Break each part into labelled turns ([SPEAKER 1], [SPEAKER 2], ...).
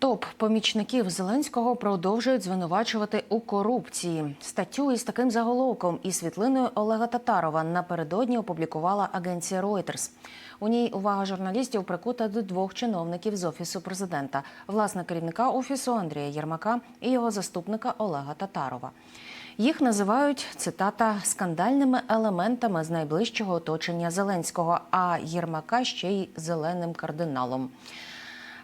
[SPEAKER 1] Топ помічників Зеленського продовжують звинувачувати у корупції. Статтю із таким заголовком і світлиною Олега Татарова напередодні опублікувала агенція Reuters. У ній увага журналістів прикута до двох чиновників з офісу президента, власне керівника офісу Андрія Єрмака і його заступника Олега Татарова. Їх називають цитата скандальними елементами з найближчого оточення Зеленського, а Єрмака ще й зеленим кардиналом.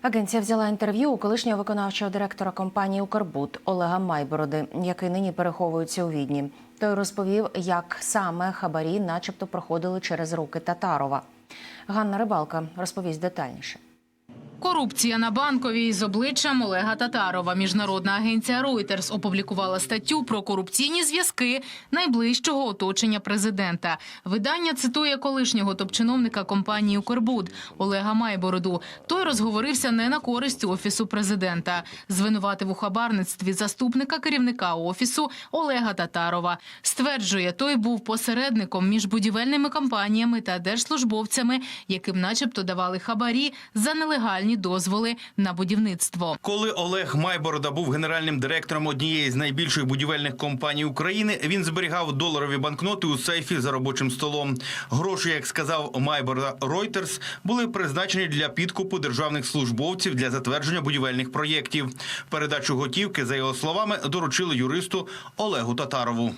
[SPEAKER 1] Агенція взяла інтерв'ю у колишнього виконавчого директора компанії Укрбуд Олега Майбороди, який нині переховується у відні. Той розповів, як саме хабарі, начебто, проходили через руки Татарова. Ганна Рибалка розповість детальніше.
[SPEAKER 2] Корупція на банковій з обличчям Олега Татарова. Міжнародна агенція Reuters опублікувала статтю про корупційні зв'язки найближчого оточення президента. Видання цитує колишнього топ-чиновника компанії Укрбуд Олега Майбороду. Той розговорився не на користь офісу президента. Звинуватив у хабарництві заступника керівника офісу Олега Татарова. Стверджує, той був посередником між будівельними компаніями та держслужбовцями, яким, начебто, давали хабарі за нелегальні дозволи на будівництво.
[SPEAKER 3] Коли Олег Майборода був генеральним директором однієї з найбільших будівельних компаній України, він зберігав доларові банкноти у сейфі за робочим столом. Гроші, як сказав Майборода Reuters, були призначені для підкупу державних службовців для затвердження будівельних проєктів. Передачу готівки, за його словами, доручили юристу Олегу Татарову.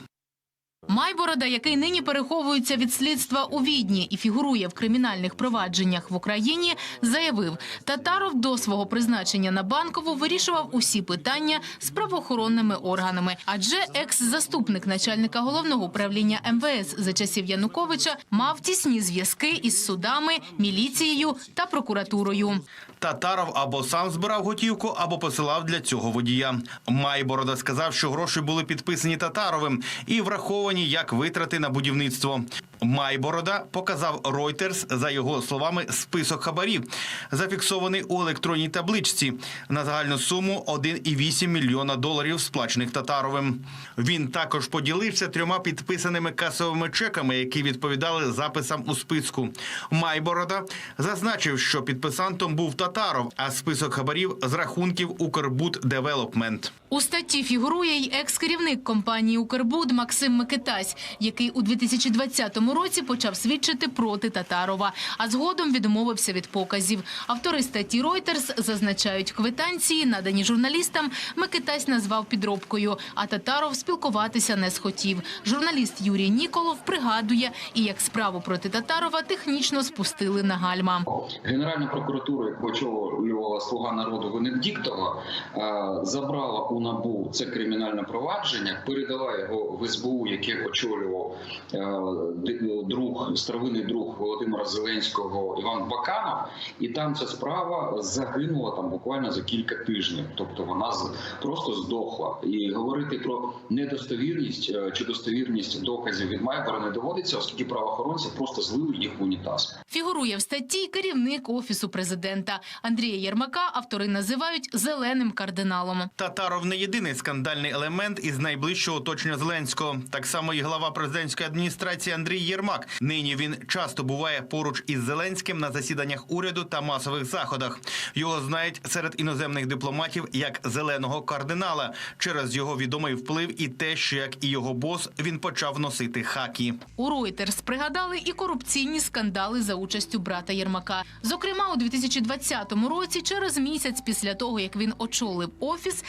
[SPEAKER 2] Майборода, який нині переховується від слідства у Відні і фігурує в кримінальних провадженнях в Україні, заявив, Татаров до свого призначення на банкову вирішував усі питання з правоохоронними органами. Адже екс-заступник начальника головного управління МВС за часів Януковича мав тісні зв'язки із судами, міліцією та прокуратурою.
[SPEAKER 3] Татаров або сам збирав готівку, або посилав для цього водія. Майборода сказав, що гроші були підписані Татаровим і враховані як витрати на будівництво. Майборода показав Reuters, за його словами, список хабарів, зафіксований у електронній табличці на загальну суму 1,8 мільйона доларів, сплачених Татаровим. Він також поділився трьома підписаними касовими чеками, які відповідали записам у списку. Майборода зазначив, що підписантом був Татаров, а список хабарів з рахунків Укрбуд Девелопмент.
[SPEAKER 2] У статті фігурує й екс-керівник компанії «Укрбуд» Максим Микитась, який у 2020 році почав свідчити проти Татарова, а згодом відмовився від показів. Автори статті Reuters зазначають квитанції, надані журналістам, Микитась назвав підробкою, а Татаров спілкуватися не схотів. Журналіст Юрій Ніколов пригадує, і як справу проти Татарова технічно спустили на гальма.
[SPEAKER 4] Генеральна прокуратура, яку очолювала слуга народу Венедіктова, е, забрала у набу це кримінальне провадження, передала його в СБУ, яке очолював е, друг старовинний друг Володимира Зеленського Іван Баканов, і там ця справа загинула там буквально за кілька тижнів. Тобто вона з- просто здохла. І говорити про недостовірність е, чи достовірність доказів від Майбора не доводиться, оскільки правоохоронці просто злили їх в унітаз.
[SPEAKER 2] Фігурує в статті керівник офісу президента Андрія Єрмака. Автори називають зеленим кардиналом.
[SPEAKER 3] Татаров не єдиний скандальний елемент із найближчого оточення Зеленського. Так само і глава президентської адміністрації Андрій Єрмак. Нині він часто буває поруч із Зеленським на засіданнях уряду та масових заходах. Його знають серед іноземних дипломатів як зеленого кардинала через його відомий вплив і те, що як і його бос він почав носити хакі.
[SPEAKER 2] У Reuters пригадали і корупційні скандали за участю брата Єрмака. Зокрема, у 2020 році, через місяць після того, як він очолив офіс,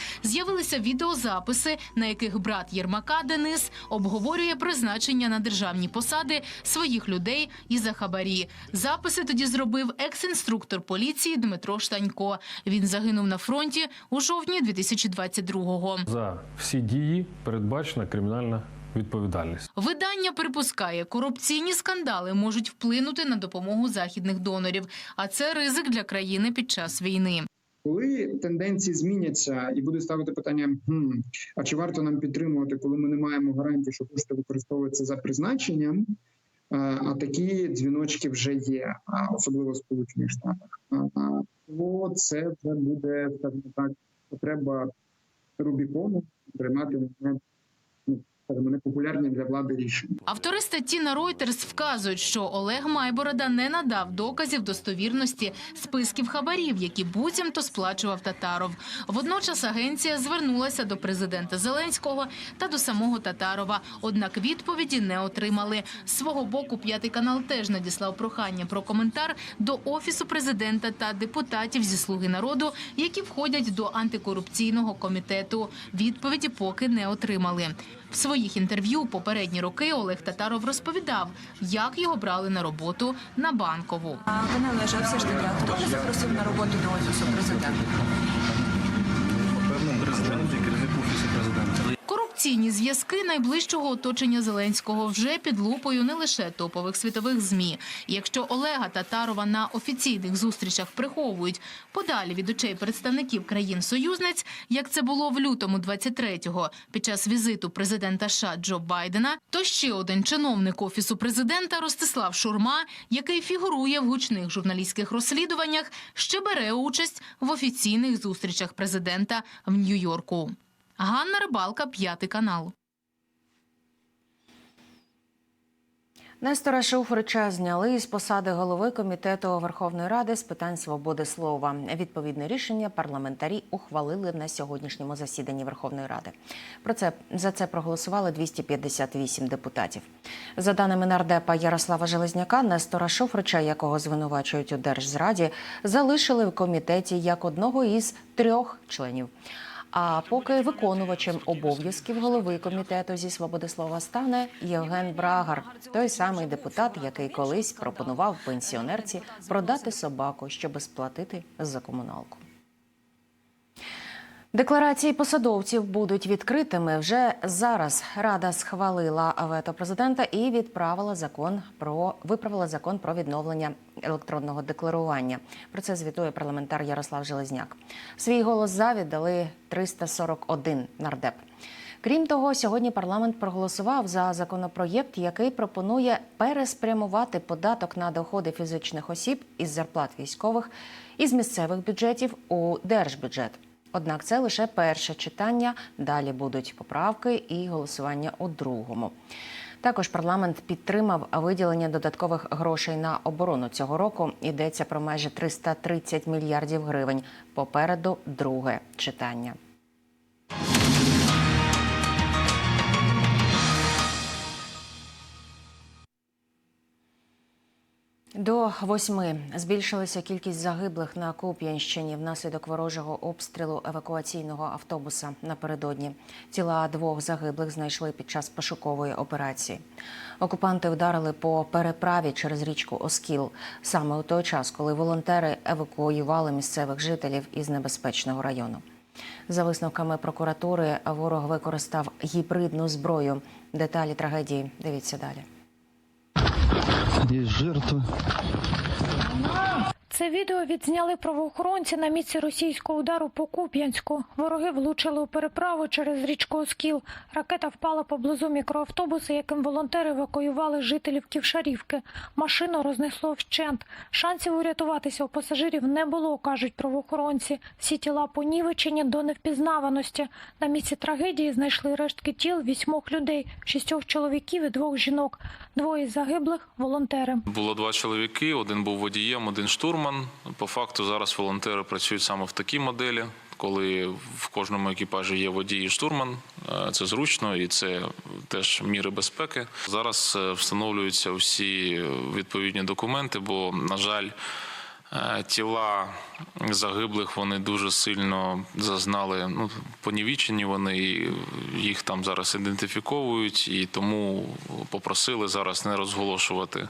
[SPEAKER 2] з'явилися відеозаписи, на яких брат Єрмака Денис обговорює призначення на державні посади своїх людей і за хабарі. Записи тоді зробив екс-інструктор поліції Дмитро Штанько. Він загинув на фронті у жовтні 2022-го.
[SPEAKER 5] За всі дії передбачена кримінальна відповідальність.
[SPEAKER 2] Видання припускає, корупційні скандали можуть вплинути на допомогу західних донорів, а це ризик для країни під час війни.
[SPEAKER 6] Коли тенденції зміняться і буде ставити питання: хм, а чи варто нам підтримувати, коли ми не маємо гарантії, що кошти використовуються за призначенням? А, такі дзвіночки вже є, особливо в Сполучених Штатах. То це вже буде так, потреба Рубікону приймати ну, скажімо, непопулярні для влади рішення.
[SPEAKER 2] Автори статті на Reuters вказують, що Олег Майборода не надав доказів достовірності списків хабарів, які буцімто сплачував Татаров. Водночас агенція звернулася до президента Зеленського та до самого Татарова. Однак відповіді не отримали. З свого боку, п'ятий канал теж надіслав прохання про коментар до офісу президента та депутатів зі слуги народу, які входять до антикорупційного комітету. Відповіді поки не отримали. В своїх інтерв'ю попередні роки Олег Татаров розповідав, як його брали на роботу на банкову.
[SPEAKER 7] А пане все ж таки, хто запросив на роботу до офісу президента?
[SPEAKER 8] Президент
[SPEAKER 2] Корупційні зв'язки найближчого оточення Зеленського вже під лупою не лише топових світових змі. Якщо Олега Татарова на офіційних зустрічах приховують подалі від очей представників країн-союзниць, як це було в лютому 23-го під час візиту президента США Джо Байдена, то ще один чиновник офісу президента Ростислав Шурма, який фігурує в гучних журналістських розслідуваннях, ще бере участь в офіційних зустрічах президента в Нью-Йорку. Ганна Рибалка, п'ятий канал.
[SPEAKER 1] Нестора Шуфрича зняли із посади голови комітету Верховної Ради з питань свободи слова. Відповідне рішення парламентарі ухвалили на сьогоднішньому засіданні Верховної Ради. Про це за це проголосували 258 депутатів. За даними нардепа Ярослава Железняка, Нестора Шуфрича, якого звинувачують у держзраді, залишили в комітеті як одного із трьох членів. А поки виконувачем обов'язків голови комітету зі свободи слова стане Євген Брагар, той самий депутат, який колись пропонував пенсіонерці продати собаку, щоб сплатити за комуналку. Декларації посадовців будуть відкритими. Вже зараз Рада схвалила вето президента і відправила закон про виправила закон про відновлення електронного декларування. Про це звітує парламентар Ярослав Железняк. Свій голос за віддали 341 нардеп. Крім того, сьогодні парламент проголосував за законопроєкт, який пропонує переспрямувати податок на доходи фізичних осіб із зарплат військових із місцевих бюджетів у держбюджет. Однак це лише перше читання. Далі будуть поправки і голосування у другому. Також парламент підтримав виділення додаткових грошей на оборону цього року. Йдеться про майже 330 мільярдів гривень. Попереду друге читання. До восьми збільшилася кількість загиблих на Куп'янщині внаслідок ворожого обстрілу евакуаційного автобуса напередодні. Тіла двох загиблих знайшли під час пошукової операції. Окупанти вдарили по переправі через річку Оскіл саме у той час, коли волонтери евакуювали місцевих жителів із небезпечного району. За висновками прокуратури, ворог використав гібридну зброю. Деталі трагедії дивіться далі.
[SPEAKER 8] Є жертва.
[SPEAKER 9] Це відео відзняли правоохоронці на місці російського удару по Куп'янську. Вороги влучили у переправу через річку Оскіл. Ракета впала поблизу мікроавтобуса, яким волонтери евакуювали жителів Ківшарівки. Машину рознесло вщент. Шансів урятуватися у пасажирів не було, кажуть правоохоронці. Всі тіла понівечені до невпізнаваності. На місці трагедії знайшли рештки тіл вісьмох людей, шістьох чоловіків і двох жінок. Двоє загиблих волонтери.
[SPEAKER 10] Було два чоловіки: один був водієм, один штурман. По факту зараз волонтери працюють саме в такій моделі, коли в кожному екіпажі є водій і штурман. Е, Це зручно і це теж міри безпеки. Зараз е, встановлюються всі відповідні документи, бо, на жаль, тіла загиблих вони дуже сильно зазнали ну, понівічені. Вони їх там зараз ідентифіковують, і тому попросили зараз не розголошувати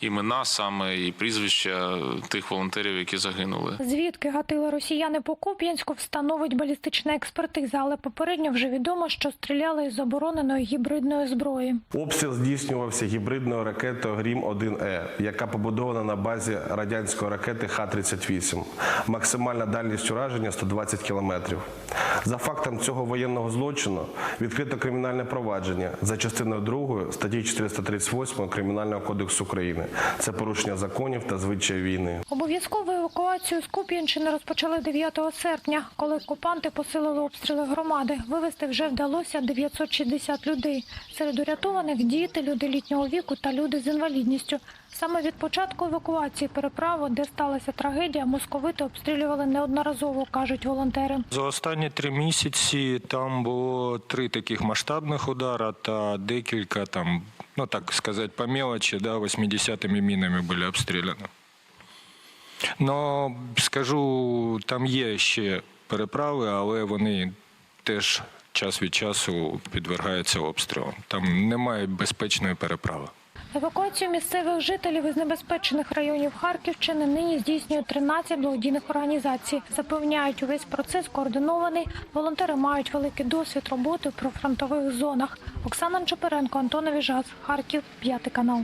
[SPEAKER 10] імена саме і прізвища тих волонтерів, які загинули.
[SPEAKER 9] Звідки гатили росіяни по Куп'янську, встановить балістична експертиза, але попередньо вже відомо, що стріляли із забороненої гібридної зброї.
[SPEAKER 11] Обстріл здійснювався гібридною ракетою Грім 1 е яка побудована на базі радянської ракети Х-38. Максимальна дальність ураження 120 кілометрів. За фактом цього воєнного злочину відкрито кримінальне провадження за частиною 2 статті 438 Кримінального кодексу України. Це порушення законів та звичаї війни.
[SPEAKER 9] Обов'язкову евакуацію з Куп'янщини розпочали 9 серпня, коли окупанти посилили обстріли громади. Вивезти вже вдалося 960 людей. Серед урятованих діти, люди літнього віку та люди з інвалідністю. Саме від початку евакуації переправи, де сталася трагедія, московити обстрілювали неодноразово, кажуть волонтери.
[SPEAKER 12] За останні три місяці там було три таких масштабних удара та декілька там, ну так сказати, по мелочі, да, 80-ми мінами були обстріляні. Ну, скажу, там є ще переправи, але вони теж час від часу підвергаються обстрілам. Там немає безпечної переправи.
[SPEAKER 9] Евакуацію місцевих жителів із небезпечених районів Харківщини нині здійснює 13 благодійних організацій. Запевняють, увесь процес координований. Волонтери мають великий досвід роботи в прифронтових зонах. Оксана Чоперенко, Антон Віжас, Харків, п'ятий канал.